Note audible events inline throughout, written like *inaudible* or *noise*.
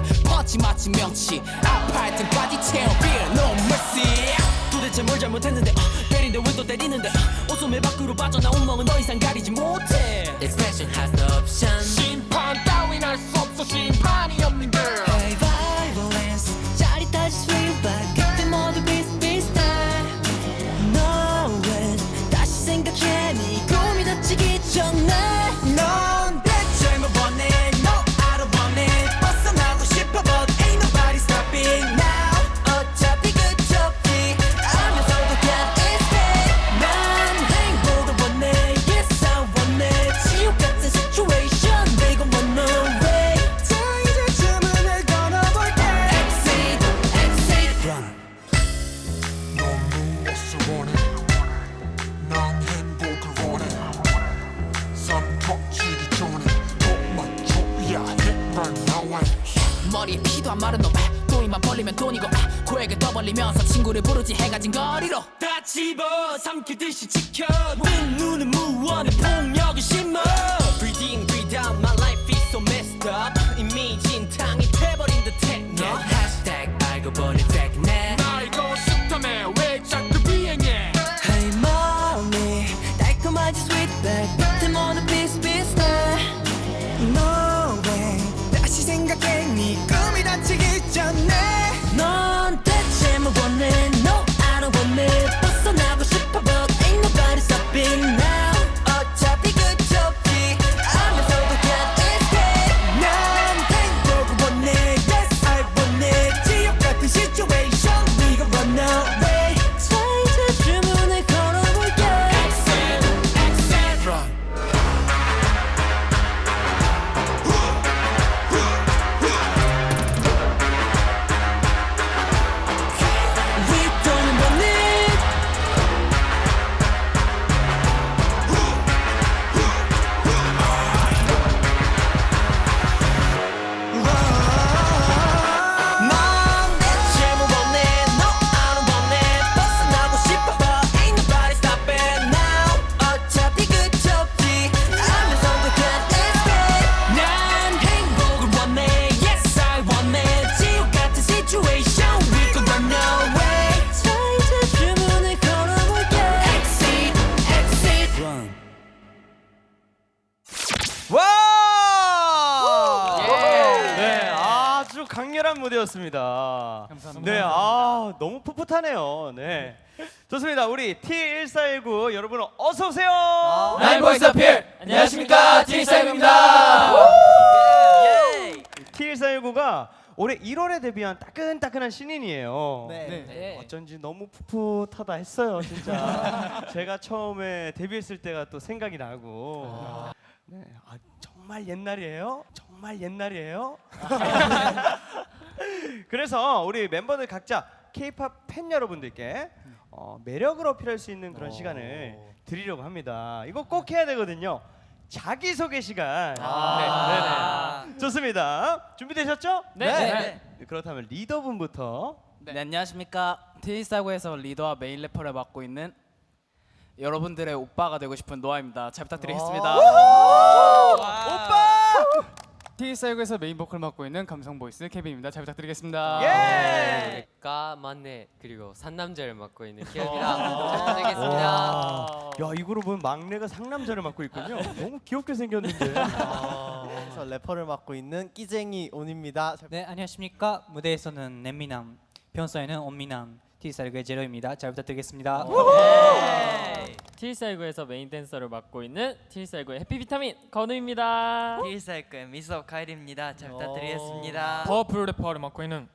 나치 펀치 마치 명치. 아파할 땐까지 채워 Fear no mercy. 도대체 뭘 잘못했는데 어, 때린데 왜 또 때리는데? 어, 옷소매 밖으로 빠져나온 멍은 더 이상 가리지 못해. Expression has no option. 심판 따윈 할수 없어 심판이 없는 girl 좋습니다. 우리 T1419 여러분 어서 오세요. 나인보이스 어필 안녕하십니까 T-사입니다 T1419가 올해 1월에 데뷔한 따끈따끈한 신인이에요. 네. 어쩐지 너무 풋풋하다 했어요, 진짜. *laughs* 제가 처음에 데뷔했을 때가 또 생각이 나고. 네, 아, 정말 옛날이에요? 정말 옛날이에요? *laughs* *laughs* 그래서 우리 멤버들 각자 K-팝 팬 여러분들께 어, 매력을 어필할 수 있는 그런 시간을 드리려고 합니다. 이거 꼭 해야 되거든요. 자기 소개 시간. 네, 네, 네. 좋습니다. 준비되셨죠? 네. 그렇다면 리더분부터. 네, 안녕하십니까 테이스하고에서 리더와 메인 래퍼를 맡고 있는 여러분들의 오빠가 되고 싶은 노아입니다. 잘 부탁드리겠습니다. 오빠! 테이스하고에서 메인 보컬 맡고 있는 감성 보이스 케빈입니다. 잘 부탁드리겠습니다. 예! 까 막내 그리고 산남자를 맡고 있는 잘 부탁드리겠습니다 와. 야, 이 그룹은 막내가 상남자를 맡고 있군요. *laughs* 너무 귀엽게 생겼는데. 그래서 래퍼를 맡고 있는 끼쟁이 온입니다. 네 안녕하십니까 무대에서는 넷미남 평소에는 온미남 T살구의 제로입니다 잘 부탁드리겠습니다 T-살구에서 메인 댄서를 맡고 있는 T-살구의 해피 비타민 건우입니다. T사이클 미소 카일입니다. 잘 부탁드리겠습니다. 퍼플 래퍼를 맡고 있는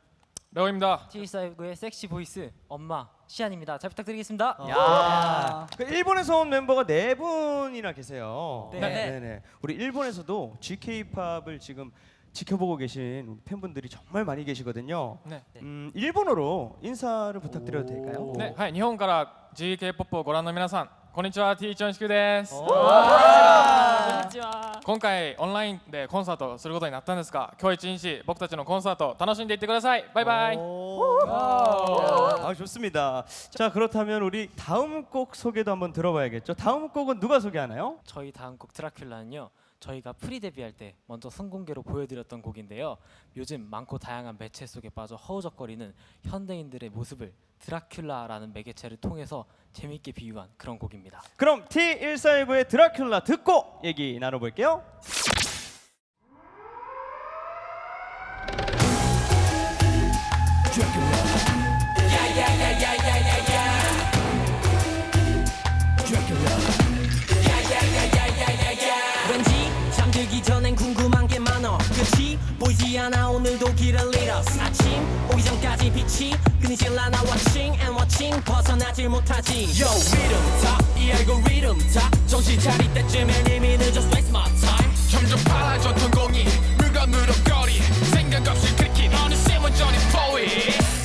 레오입니다. T살구의 섹시 보이스 엄마 시안입니다 잘 부탁드리겠습니다 그 일본에서 온 멤버가 네 분이나 계세요. 네. 네 네. 우리 일본에서도 GK-팝을 지금 지켜보고 계신 우리 팬분들이 정말 많이 계시거든요. 네. 음, 일본어로 인사를 부탁드려도 될까요? 네, はい、日本から GK-POP をご覧の皆さん、こんにちは、T チョンシクです。こんにちは。今回オンラインでコンサートをすることになったんですが、今日一日僕たちのコンサート楽しんでいってください。バイバイ。 아 좋습니다. 자 그렇다면 우리 다음 곡 소개도 한번 들어봐야겠죠. 다음 곡은 누가 소개하나요? 저희 다음 곡 드라큘라는요. 저희가 프리 데뷔할 때 먼저 선공개로 보여드렸던 곡인데요. 요즘 많고 다양한 매체 속에 빠져 허우적거리는 현대인들의 모습을 드라큘라라는 매개체를 통해서 재밌게 비유한 그런 곡입니다. 그럼 T1419의 드라큘라 듣고 얘기 나눠볼게요. 왠 않아 오늘도 길을 잃었어 아침 오기 전까지 빛이 끊이질 않아 watching and watching. 벗어나질 못하지. Yo 리듬 탑이 알고리즘 탑 정신 차릴 때쯤엔 이미 늦었어 waste my time. 점점 빨라졌던 공이 물건으로 거리. 생각 없이 그렇게 어느새 완전히 포위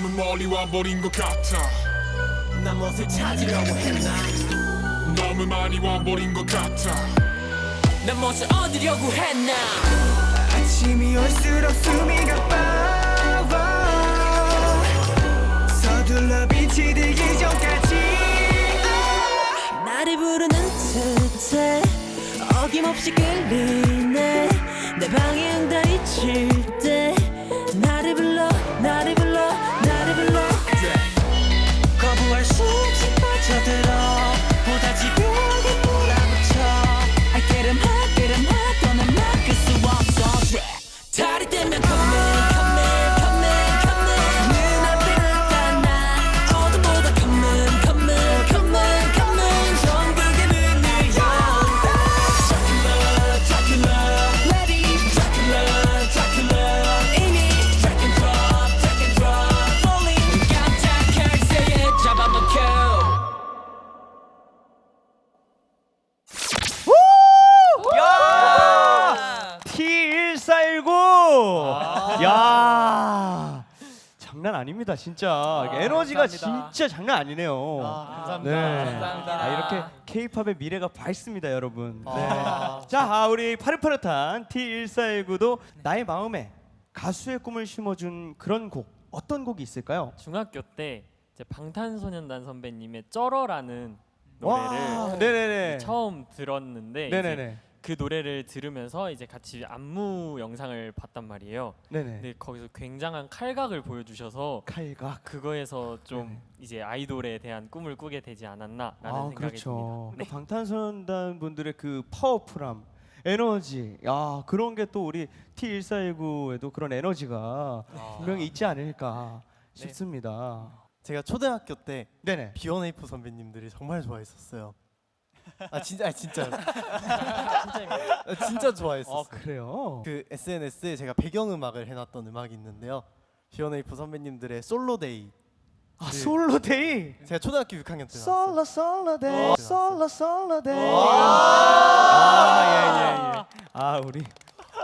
너무 멀리 와버린 것 같아. 난 무엇을 찾으려고 했나? 너무 많이 와버린 것 같아. 난 무엇을 얻으려고 했나? 아침이 올수록 숨이 가빠워 서둘러 빛이 들기 전까지. 나를 부르는 듯해 어김없이 끌리네. 내 방향 다 잊힐 때 장난 아닙니다, 진짜. 에너지가 감사합니다. 진짜 장난 아니네요. 감사합니다. 네. 감사합니다. 아, 이렇게 K-팝의 미래가 밝습니다, 여러분. 네. 아. 자, 아, 우리 파릇파릇한 T1419도 나의 마음에 가수의 꿈을 심어준 그런 곡 어떤 곡이 있을까요? 중학교 때 이제 방탄소년단 선배님의 쩔어라는 와, 노래를 네네네. 처음 들었는데 이제 네네네. 그 노래를 들으면서 이제 같이 안무 영상을 봤단 말이에요. 네네. 근데 거기서 굉장한 칼각을 보여주셔서 칼각. 그거에서 좀 네네. 이제 아이돌에 대한 꿈을 꾸게 되지 않았나라는 아, 생각이 그렇죠. 듭니다. 또 방탄소년단 분들의 그 파워풀함, 에너지, 야 그런 게 또 우리 T1419에도 그런 에너지가 분명히 있지 않을까 싶습니다. 제가 초등학교 때 네네. 비원에이프 선배님들이 정말 좋아했었어요. 아 진짜 *laughs* 아 진짜 진짜 진짜 좋아했었어요. 아 그래요? 그 SNS에 제가 배경 음악을 해놨던 음악이 있는데요. 비원에이프 선배님들의 솔로데이 아 솔로 데이. 제가 초등학교 6학년 때 나왔어요. 솔로 솔로 데이. 어. 솔로 솔로 데이. 아, 예, 예, 예. 아, 우리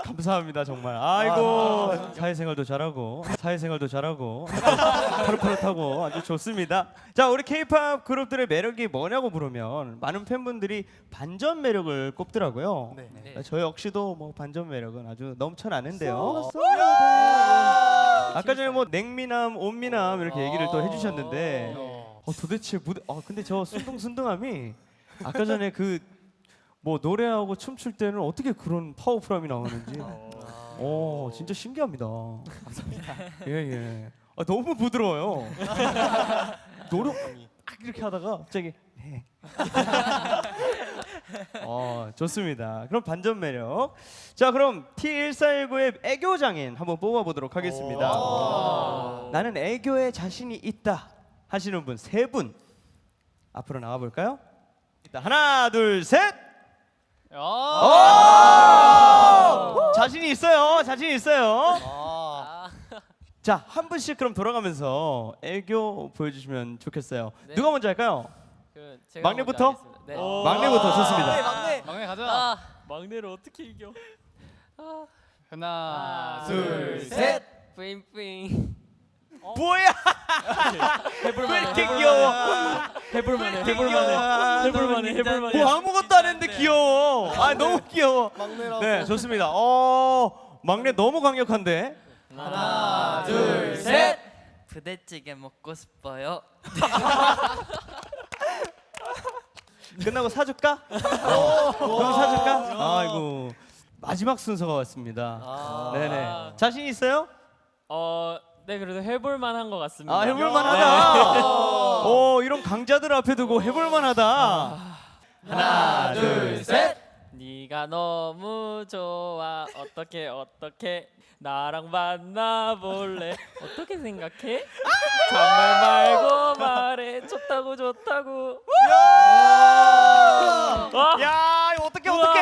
감사합니다, 정말. 아이고, 사회생활도 잘하고, 사회생활도 잘하고, 파릇파릇하고 아주 좋습니다. 자, 우리 케이팝 그룹들의 매력이 뭐냐고 물으면 많은 팬분들이 반전 매력을 꼽더라고요. 네. 저 역시도 뭐 반전 매력은 아주 넘쳐나는데요. 아까 전에 뭐 냉미남, 온미남 이렇게 얘기를 또 해주셨는데 어, 도대체 무대 어 근데 저 순둥순둥함이 아까 전에 그 뭐 노래하고 춤출 때는 어떻게 그런 파워풀함이 나오는지 어 진짜 신기합니다. 감사합니다. 예예. *laughs* 아, 너무 부드러워요. *laughs* 노력 막 이렇게 하다가 갑자기 네. *laughs* 어 좋습니다. 그럼 반전 매력. 자 그럼 T1419의 애교 장인 한번 뽑아보도록 하겠습니다. 나는 애교에 자신이 있다 하시는 분 세 분 앞으로 나와 볼까요? 일단 하나 둘 셋. 오! 자신이 있어요. 자신이 있어요. 자 한 분씩 그럼 돌아가면서 애교 보여주시면 좋겠어요. 누가 먼저 할까요? 그 제가 막내부터? 먼저 하겠습니다. 네. 막내부터 좋습니다. 막내 막내 가자. 아, 막내를 어떻게 이겨? 하나, 둘, 셋. 뿌잉뿌잉. 뭐야? 왜 이렇게 귀여워? 해볼만해. 해볼만해. 해볼만해. 해볼만해. 뭐 아무것도 안 했는데 귀여워. 아 너무 귀여워. 막내라서. 네 좋습니다. 어 막내 너무 강력한데. 하나, 둘, 셋. 부대찌개 먹고 싶어요. *laughs* 끝나고 사줄까? 그럼 사줄까? 아이고 마지막 순서가 왔습니다. 네네. 자신 있어요? 어, 네 그래도 해볼 만한 것 같습니다. 아 해볼 만하다. 오 *laughs* 이런 강자들 앞에 두고 해볼 만하다. 하나 둘 셋. 네가 너무 좋아. 어떻게 어떻게 나랑 만나볼래? 어떻게 생각해? 정말 말고 말해. 좋다고 좋다고. 와, 야 이거 어떻게. 어떻게?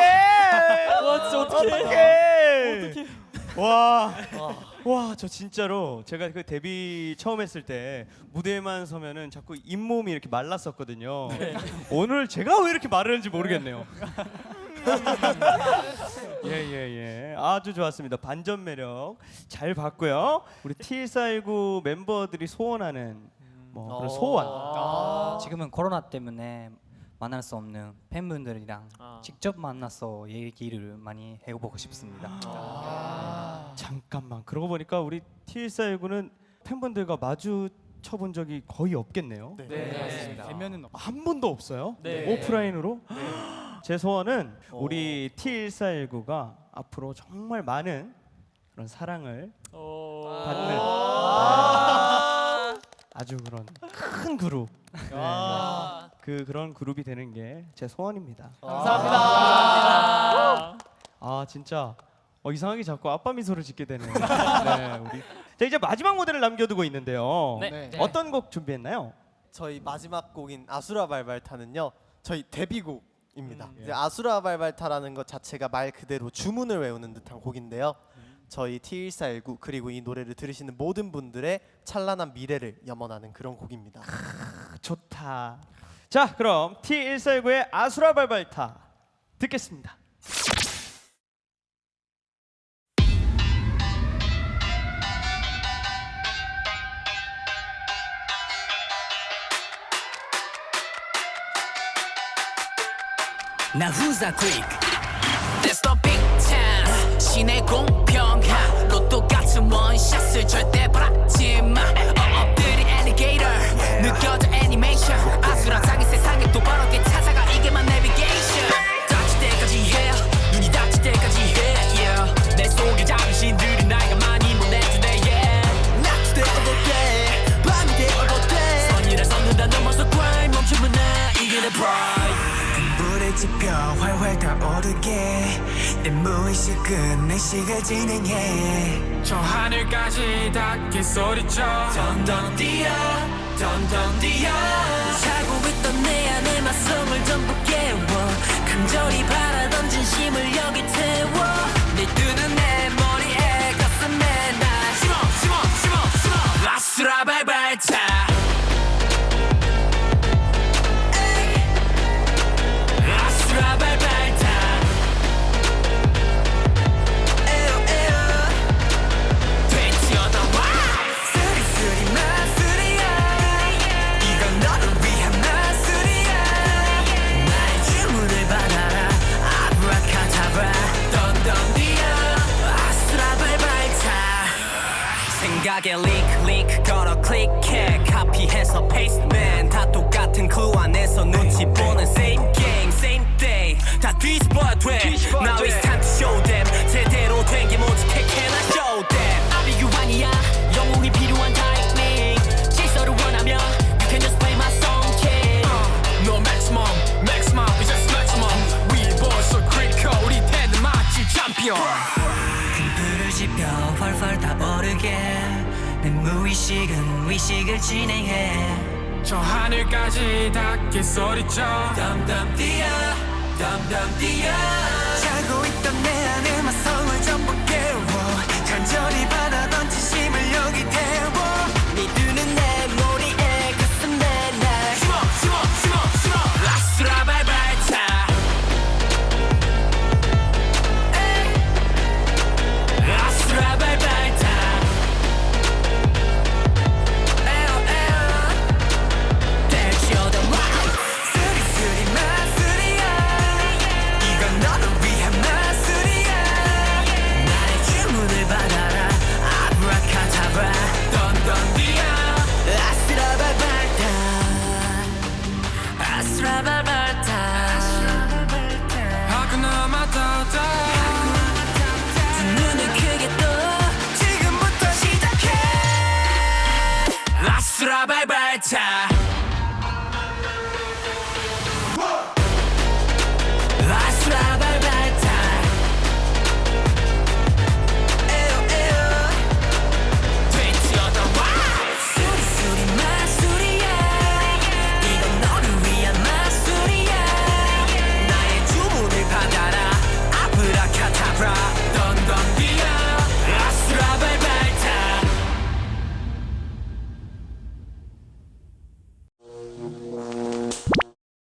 와 진짜 어떡해. 어떡해. 와. 와, 저 진짜로 제가 그 데뷔 처음 했을 때 무대에만 서면은 자꾸 잇몸이 이렇게 말랐었거든요. 오늘 제가 왜 이렇게 마르는지 모르겠네요. *laughs* 예, 예, 예. 아주 좋았습니다. 반전 매력 잘 봤고요. 우리 T149 멤버들이 소원하는 뭐 그런 소원. 지금은 코로나 때문에 만날 수 없는 팬분들이랑 아. 직접 만나서 얘기를 많이 해보고 싶습니다. 잠깐만. 그러고 보니까 우리 T149는 팬분들과 마주 쳐본 적이 거의 없겠네요. 네, 맞습니다. 대면은 없. 한 번도 없어요? 네. 오프라인으로? 제 소원은 우리 T1419가 앞으로 정말 많은 그런 사랑을 어. 받는 아 주 그런 큰 그룹 네. 그 그런 그룹이 되는 게 제 소원입니다. 감사합니다. 아 진짜 어, 이상하게 자꾸 아빠 미소를 짓게 되네요. 네, 우리 자 이제 마지막 무대를 남겨두고 있는데요. 네. 어떤 곡 준비했나요? 저희 마지막 곡인 아수라 발발타는요. 저희 데뷔곡입니다. 음, 예. 이제 아수라 발발타라는 것 자체가 말 그대로 주문을 외우는 듯한 곡인데요. 저희 T1419 그리고 이 노래를 들으시는 모든 분들의 찬란한 미래를 염원하는 그런 곡입니다. 좋다. 자, 그럼 T149의 아수라 발발타 듣겠습니다. 나 후사 quick 신의 공평 로또 같은 원샷을 절대 바라지 마. 어업들이 alligator 느껴져 애니메이션 아수라장의 세상에 또 바르게 찾아가. 이게만 내비게이션 닥칠 때까지 yeah 눈이 닥칠 때까지 yeah yeah. 내 속에 잠신들이 나이가 많이 보내주네 yeah. 낮이 되어도 돼 밤이 되어도 돼 선이라 섰는다 넘어서 grind 멈추면 나 이게 내 pride. 불을 지펴 활활 타오르게. 내 무의식은 의식을 진행해. 저 하늘까지 닿게 소리쳐. 던던 뛰어 던던 뛰어. 살고 있던 내 안의 마성을 전부 깨워. 간절히 바라던 진심을 여기 태워. 네 뜨는 내 머리에 가슴에 날 심어 심어 심어 심어. 아수라 발발차 돼 Now it's time to show them 제대로 된 게 뭔지 can, can I show them 아비 유한이야 영웅이 필요한 타이밍 질서를 원하면 You can just play my song kid uh, No maximum maximum we just maximum We born so critical 우리 태는 마치 챔피언 큰불을 지펴 활활 타오르게 내 무의식은 의식을 진행해 저 하늘까지 닿게 소리쳐 담담 뛰어 담담 뛰어. 자고 있던 내 Bye bye, bye bye.